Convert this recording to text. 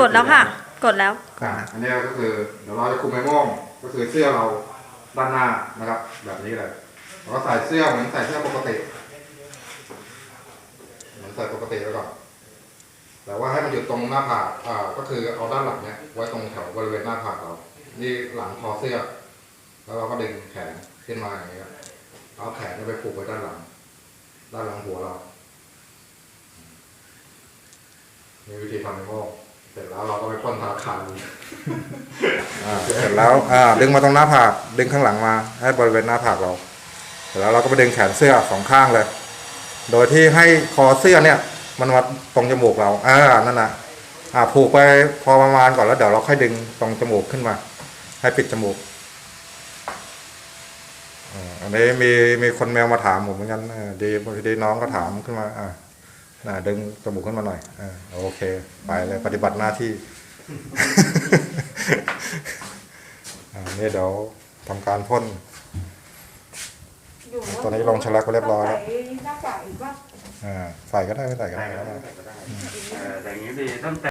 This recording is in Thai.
กดแล้วค่ะ กดแล้วอ่าอันนี้ก็คือเดี๋ยวเราจะคุมไอ้โม่งก็คือเสื้อเราด้านหน้านะครับ แบบนี้เลยเราก็ใส่เสื้อเหมือนใส่เสื้อปกติเหมือนใส่ปกติไว้วก่อนแต่ว่าให้มันอยู่ตรงหน้าผากอ่าก็คือเอาด้านหลังเนี้ยไว้ตรงแถวบริเวณหน้าผากเรา นี่หลังคอเสื้อ แล้วเราก็ดึงแขนขึ้นมาอย่างนี้ครับเอาแขนไปผูกไว้ด้านหลัง ด้านหลังหัวเรานี่วิธีทำไอ้โม่ง สร็จแล้วเราก็ไปพ่นธนาคารอ่าเสร็จแล้วอ่าดึงมาตรงหน้าผากดึงข้างหลังมา ให้บริเวณหน้าผากเราเสร็จแล้วเราก็ไปดึงแขนเสื้อสองข้างเลย โดยที่ให้คอเสื้อเนี่ย มันมาตรงจมูกเราอ่านั่นนะอ่าผูกไปพอประมาณก่อนแล้วเดี๋ยวเราค่อยดึงตรงจมูกขึ้นมา ให้ปิดจมูกอันนี้มีมีคนแมวมาถามผมเหมือนกันเดีพอดีน้องก็ถามขึ้นมาอ่า ดึงจมูกขึ้นมาหน่อยอ่าโอเค ไปเลยปฏิบัติหน้าที่อ่านี่เดี๋ยวทำการพ่นตอนนี้ลงชะลักไปเรียบร้อยแล้วใส่หน้ากากอีกว่าอ่าใส่ก็ได้ไม่ใส่ก็ได้ได้ก็ได้แต่อย่างนี้ดีต้องแต่